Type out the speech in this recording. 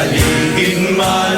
paligid man.